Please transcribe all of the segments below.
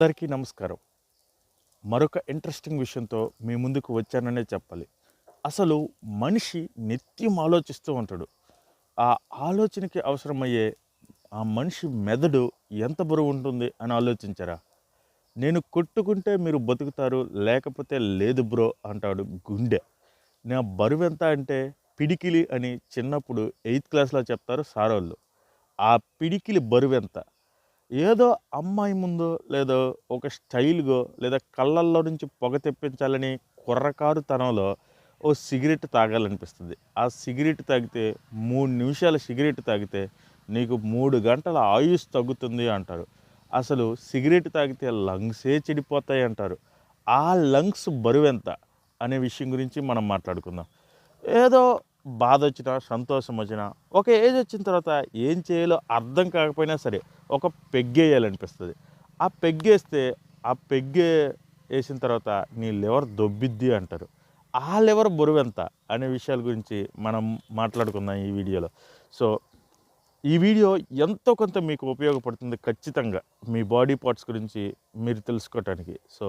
అందరికీ నమస్కారం. మరొక ఇంట్రెస్టింగ్ విషయంతో మీ ముందుకు వచ్చాననే చెప్పాలి. అసలు మనిషి నిత్యం ఆలోచిస్తూ ఉంటాడు. ఆ ఆలోచనకి అవసరమయ్యే ఆ మనిషి మెదడు ఎంత బరువు ఉంటుంది అని ఆలోచించారా? నేను కొట్టుకుంటే మీరు బతుకుతారు లేకపోతే లేదు బ్రో అంటాడు గుండె. నా బరువు ఎంత అంటే పిడికిలి అని చిన్నప్పుడు ఎయిత్ క్లాస్లో చెప్తారు సారోళ్ళు. ఆ పిడికిలి బరువు ఎంత? ఏదో అమ్మాయి ముందో లేదో ఒక స్టైల్గో లేదా కళ్ళల్లో నుంచి పొగ తెప్పించాలని కుర్రకారు తనంలో ఓ సిగరెట్ తాగాలనిపిస్తుంది. ఆ సిగరెట్ తాగితే మూడు నిమిషాల సిగరెట్ తాగితే నీకు మూడు గంటల ఆయుష్ తగ్గుతుంది అంటారు. అసలు సిగరెట్ తాగితే లంగ్సే చెడిపోతాయి అంటారు. ఆ లంగ్స్ బరువెంత? అనే విషయం గురించి మనం మాట్లాడుకుందాం. ఏదో బాధ వచ్చినా సంతోషం వచ్చినా ఒక ఏజ్ వచ్చిన తర్వాత ఏం చేయాలో అర్థం కాకపోయినా సరే ఒక పెగ్గేయాలనిపిస్తుంది. ఆ పెగ్గేస్తే ఆ పెగ్గే వేసిన తర్వాత నీ లివర్ దొబ్బిద్ది అంటారు. ఆ లివర్ బురువెంత అనే విషయాల గురించి మనం మాట్లాడుకుందాం ఈ వీడియోలో. సో ఈ వీడియో ఎంతో కొంత మీకు ఉపయోగపడుతుంది ఖచ్చితంగా మీ బాడీ పార్ట్స్ గురించి మీరు తెలుసుకోవటానికి సో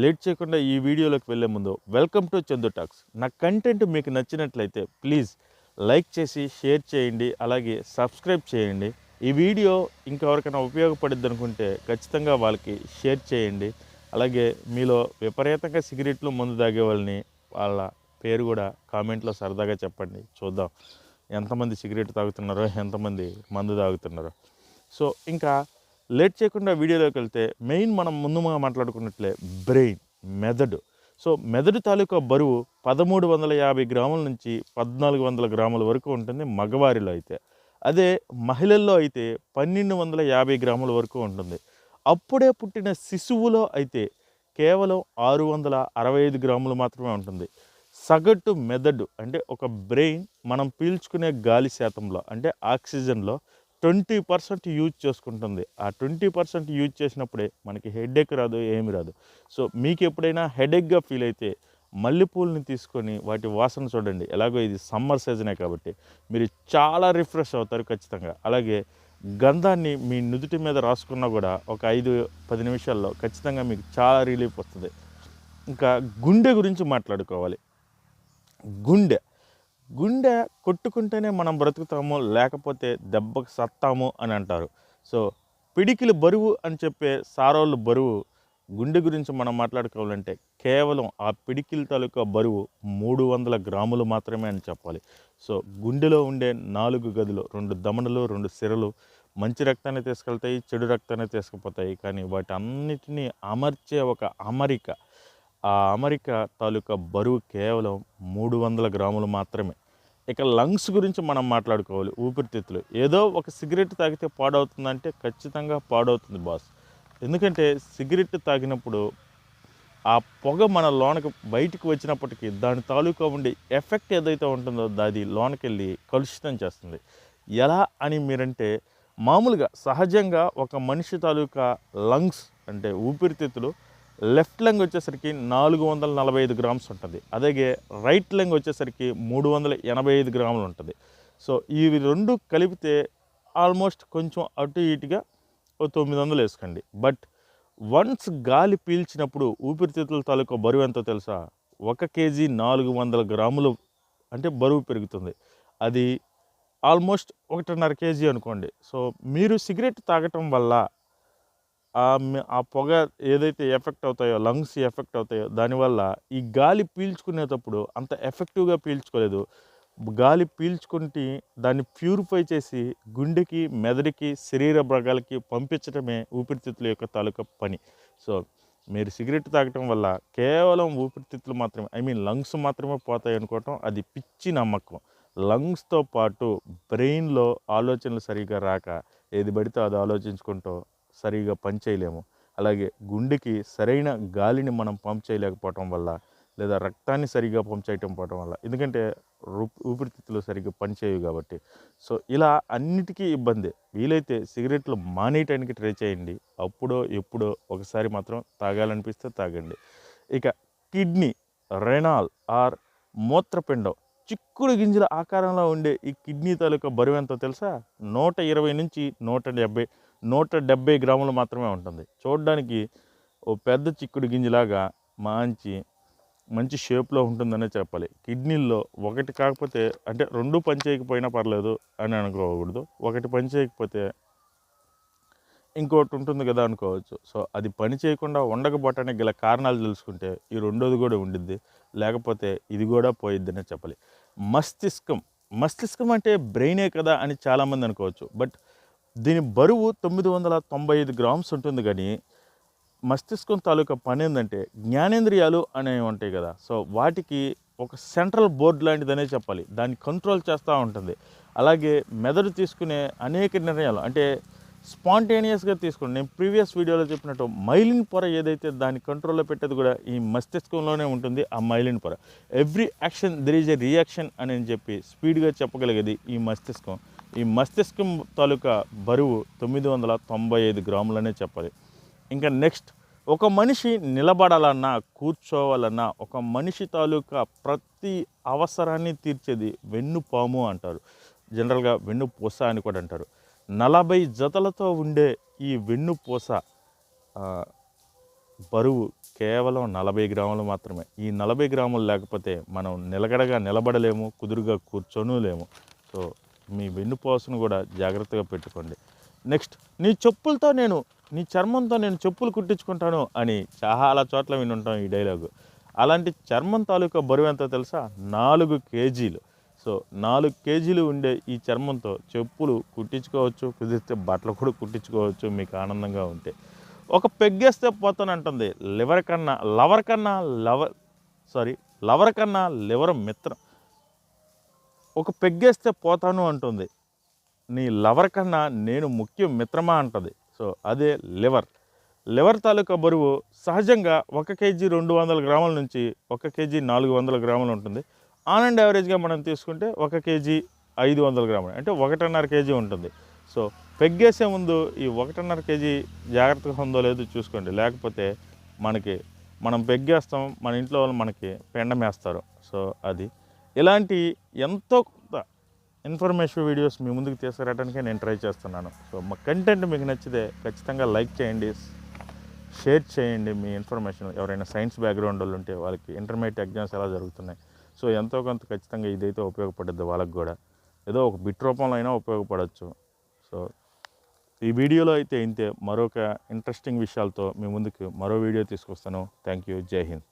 లేట్ చేయకుండా ఈ వీడియోలోకి వెళ్ళే ముందు వెల్కమ్ టు చందు టాక్స్. నా కంటెంట్ మీకు నచ్చినట్లయితే ప్లీజ్ లైక్ చేసి షేర్ చేయండి అలాగే సబ్స్క్రైబ్ చేయండి. ఈ వీడియో ఇంకెవరికైనా ఉపయోగపడుద్ది అనుకుంటే ఖచ్చితంగా వాళ్ళకి షేర్ చేయండి. అలాగే మీలో విపరీతంగా సిగరెట్లు మందు తాగే వాళ్ళని వాళ్ళ పేరు కూడా కామెంట్లో సరదాగా చెప్పండి. చూద్దాం ఎంతమంది సిగరెట్ తాగుతున్నారో ఎంతమంది మందు తాగుతున్నారో. సో ఇంకా లేట్ చేయకుండా వీడియోలోకి వెళ్తే మెయిన్ మనం ముందు మాట్లాడుకున్నట్లే బ్రెయిన్ మెదడు. సో మెదడు తాలూకా బరువు పదమూడు వందల యాభై గ్రాముల నుంచి పద్నాలుగు వందల గ్రాముల వరకు ఉంటుంది మగవారిలో అయితే. అదే మహిళల్లో అయితే పన్నెండు వందల యాభై గ్రాముల వరకు ఉంటుంది. అప్పుడే పుట్టిన శిశువులో అయితే కేవలం ఆరు వందల అరవై ఐదు గ్రాములు మాత్రమే ఉంటుంది. సగటు మెదడు అంటే ఒక బ్రెయిన్ మనం పీల్చుకునే గాలి శాతంలో అంటే ఆక్సిజన్లో ట్వంటీ పర్సెంట్ యూజ్ చేసుకుంటుంది. ఆ ట్వంటీ పర్సెంట్ యూజ్ చేసినప్పుడే మనకి హెడేక్ రాదు ఏమి రాదు. సో మీకు ఎప్పుడైనా హెడేక్గా ఫీల్ అయితే మల్లెపూలని తీసుకొని వాటి వాసన చూడండి. ఎలాగో ఇది సమ్మర్ సీజనే కాబట్టి మీరు చాలా రిఫ్రెష్ అవుతారు ఖచ్చితంగా. అలాగే గంధాన్ని మీ నుదుటి మీద రాసుకున్నా కూడా ఒక ఐదు పది నిమిషాల్లో ఖచ్చితంగా మీకు చాలా రిలీఫ్ వస్తుంది. ఇంకా గుండె గురించి మాట్లాడుకోవాలి. గుండె గుండె కొట్టుకుంటేనే మనం బ్రతుకుతాము లేకపోతే దెబ్బకు సత్తాము అని అంటారు. సో పిడికిలు బరువు అని చెప్పే సారోళ్ళు బరువు గుండె గురించి మనం మాట్లాడుకోవాలంటే కేవలం ఆ పిడికిల తాలూకా బరువు మూడు వందల గ్రాములు మాత్రమే అని చెప్పాలి. సో గుండెలో ఉండే నాలుగు గదులు రెండు దమనలు రెండు సిరలు మంచి రక్తాన్ని తీసుకెళ్తాయి చెడు రక్తాన్ని తీసుకుపోతాయి. కానీ వాటి అన్నిటినీ అమర్చే ఒక అమరిక ఆ అమరిక తాలూకా బరువు కేవలం మూడు వందల గ్రాములు మాత్రమే. ఇక లంగ్స్ గురించి మనం మాట్లాడుకోవాలి ఊపిరితిత్తులు. ఏదో ఒక సిగరెట్ తాగితే పాడవుతుందంటే ఖచ్చితంగా పాడవుతుంది బాస్. ఎందుకంటే సిగరెట్ తాగినప్పుడు ఆ పొగ మన లోనకి బయటికి వచ్చినప్పటికీ దాని తాలూకా ఉండే ఎఫెక్ట్ ఏదైతే ఉంటుందో అది లోనకెళ్ళి కలుషితం చేస్తుంది. ఎలా అని మీరంటే మామూలుగా సహజంగా ఒక మనిషి తాలూకా లంగ్స్ అంటే ఊపిరితిత్తులు లెఫ్ట్ లెంగ్ వచ్చేసరికి నాలుగు వందల నలభై ఐదు గ్రామ్స్ ఉంటుంది. అలాగే రైట్ లెంగ్ వచ్చేసరికి మూడు వందల ఎనభై ఐదు గ్రాములు ఉంటుంది. సో ఇవి రెండు కలిపితే ఆల్మోస్ట్ కొంచెం అటు ఇటుగా ఓ తొమ్మిది వందలు వేసుకోండి. బట్ వన్స్ గాలి పీల్చినప్పుడు ఊపిరితిత్తుల తాలూకా బరువు ఎంతో తెలుసా? ఒక కేజీ నాలుగు వందల గ్రాములు అంటే బరువు పెరుగుతుంది. అది ఆల్మోస్ట్ ఒకటిన్నర కేజీ అనుకోండి. సో మీరు సిగరెట్ తాగటం వల్ల ఆ పొగ ఏదైతే ఎఫెక్ట్ అవుతాయో లంగ్స్ ఎఫెక్ట్ అవుతాయో దానివల్ల ఈ గాలి పీల్చుకునేటప్పుడు అంత ఎఫెక్టివ్గా పీల్చుకోలేదు. గాలి పీల్చుకుంటే దాన్ని ప్యూరిఫై చేసి గుండెకి మెదడుకి శరీర భాగాలకి పంపించడమే ఊపిరితిత్తుల యొక్క తాలూకా పని. సో మీరు సిగరెట్ తాగటం వల్ల కేవలం ఊపిరితిత్తులు మాత్రమే ఐ మీన్ లంగ్స్ మాత్రమే పోతాయి అనుకోవటం అది పిచ్చి నమ్మకం. లంగ్స్తో పాటు బ్రెయిన్లో ఆలోచనలు సరిగా రాక ఏది పడితే అది ఆలోచించుకుంటూ సరిగా పనిచేయలేము అలాగే గుండెకి సరైన గాలిని మనం పంప్ చేయలేకపోవటం వల్ల లేదా రక్తాన్ని సరిగా పంప్ చేయటం పోవటం వల్ల ఎందుకంటే ఊపిరితిత్తులు సరిగ్గా పనిచేయవు కాబట్టి. సో ఇలా అన్నిటికీ ఇబ్బంది. వీలైతే సిగరెట్లు మానేయటానికి ట్రై చేయండి. అప్పుడో ఎప్పుడో ఒకసారి మాత్రం తాగాలనిపిస్తే తాగండి. ఇక కిడ్నీ రెనాల్ ఆర్ మూత్రపిండం చిక్కుడు గింజల ఆకారంలో ఉండే ఈ కిడ్నీ తాలూకా బరువు ఎంతో తెలుసా? నూట ఇరవై నుంచి నూట డెబ్బై నూట డెబ్బై గ్రాములు మాత్రమే ఉంటుంది. చూడడానికి ఓ పెద్ద చిక్కుడు గింజలాగా మంచి మంచి షేప్లో ఉంటుందనే చెప్పాలి. కిడ్నీల్లో ఒకటి కాకపోతే అంటే రెండు పని చేయకపోయినా పర్లేదు అని అనుకోకూడదు. ఒకటి పని చేయకపోతే ఇంకోటి ఉంటుంది కదా అనుకోవచ్చు. సో అది పని చేయకుండా ఉండకపోవటానికి గల కారణాలు తెలుసుకుంటే ఈ రెండోది కూడా ఉండిద్ది. లేకపోతే ఇది కూడా పోయిద్దనే చెప్పాలి. మస్తిష్కం మస్తిష్కం అంటే బ్రెయినే కదా అని చాలామంది అనుకోవచ్చు. బట్ దీని బరువు తొమ్మిది వందల తొంభై ఐదు గ్రామ్స్ ఉంటుంది కానీ మస్తిష్కం తాలూకా పని ఏంటంటే జ్ఞానేంద్రియాలు అనేవి ఉంటాయి కదా. సో వాటికి ఒక సెంట్రల్ బోర్డ్ లాంటిదనే చెప్పాలి. దాన్ని కంట్రోల్ చేస్తూ ఉంటుంది. అలాగే మెదడు తీసుకునే అనేక నిర్ణయాలు అంటే స్పాంటేనియస్గా తీసుకోండి. నేను ప్రీవియస్ వీడియోలో చెప్పినట్టు మైలిన్ పొర ఏదైతే దాని కంట్రోల్లో పెట్టేది కూడా ఈ మస్తిష్కంలోనే ఉంటుంది. ఆ మైలిన్ పొర. Every action there is a reaction అని చెప్పి స్పీడ్గా చెప్పగలిగేది ఈ మస్తిష్కం. ఈ మస్తిష్కం తాలూకా బరువు తొమ్మిది వందల తొంభై ఐదు గ్రాములనే చెప్పాలి. ఇంకా నెక్స్ట్ ఒక మనిషి నిలబడాలన్నా కూర్చోవాలన్నా ఒక మనిషి తాలూకా ప్రతి అవసరాన్ని తీర్చేది వెన్నుపాము అంటారు. జనరల్గా వెన్నుపూస అని కూడా అంటారు. నలభై జతలతో ఉండే ఈ వెన్నుపూస బరువు కేవలం నలభై గ్రాములు మాత్రమే. ఈ నలభై గ్రాములు లేకపోతే మనం నిలకడగా నిలబడలేము కుదురుగా కూర్చోనూ లేము. సో మీ వెన్నుపూసను కూడా జాగ్రత్తగా పెట్టుకోండి. నెక్స్ట్ నీ చెప్పులతో నేను నీ చర్మంతో నేను చెప్పులు కుట్టించుకుంటాను అని చాలా చోట్ల వినుంటాం ఈ డైలాగు. అలాంటి చర్మం తాలూకా బరువు ఎంతో తెలుసా? నాలుగు కేజీలు. సో నాలుగు కేజీలు ఉండే ఈ చర్మంతో చెప్పులు కుట్టించుకోవచ్చు కుదిరితే బట్టలు కూడా కుట్టించుకోవచ్చు మీకు ఆనందంగా ఉంటే. ఒక పెగ్గేస్తే పోతానంటుంది. లివర్ కన్నా లవర్ కన్నా లవర్ సారీ లవర్ కన్నా లివర్ మిత్రం. ఒక పెగ్గేస్తే పోతాను అంటుంది. నీ లవర్ కన్నా నేను ముఖ్యం మిత్రమా అంటుంది. సో అదే లివర్. లివర్ తాలూకా బరువు సహజంగా ఒక కేజీ రెండు వందల గ్రాముల నుంచి ఒక కేజీ నాలుగు వందల గ్రాములు ఉంటుంది. ఆన్ అండ్ యావరేజ్గా మనం తీసుకుంటే ఒక కేజీ ఐదు వందల గ్రాములు అంటే ఒకటిన్నర కేజీ ఉంటుంది. సో పెగ్గేసే ముందు ఈ ఒకటిన్నర కేజీ జాగ్రత్తగా ఉందో లేదో చూసుకోండి. లేకపోతే మనకి మనం పెగ్గేస్తాం మన ఇంట్లో వాళ్ళు మనకి పెండమేస్తారు. సో అది ఇలాంటి ఎంతో కొంత ఇన్ఫర్మేషన్ వీడియోస్ మీ ముందుకు తీసుకురావడానికే నేను ట్రై చేస్తున్నాను. సో మా కంటెంట్ మీకు నచ్చితే ఖచ్చితంగా లైక్ చేయండి షేర్ చేయండి మీ ఇన్ఫర్మేషన్. ఎవరైనా సైన్స్ బ్యాక్గ్రౌండ్ వాళ్ళు ఉంటే వాళ్ళకి ఇంటర్మీడియట్ ఎగ్జామ్స్ ఎలా జరుగుతున్నాయి. సో ఎంతో కొంత ఖచ్చితంగా ఇదైతే ఉపయోగపడుద్ది వాళ్ళకి కూడా. ఏదో ఒక బిట్ రూపంలో అయినా ఉపయోగపడవచ్చు సో ఈ వీడియోలో అయితే ఇంతే. మరొక ఇంట్రెస్టింగ్ విషయాలతో మీ ముందుకు మరో వీడియో తీసుకొస్తాను. థ్యాంక్ యూ జై హింద్.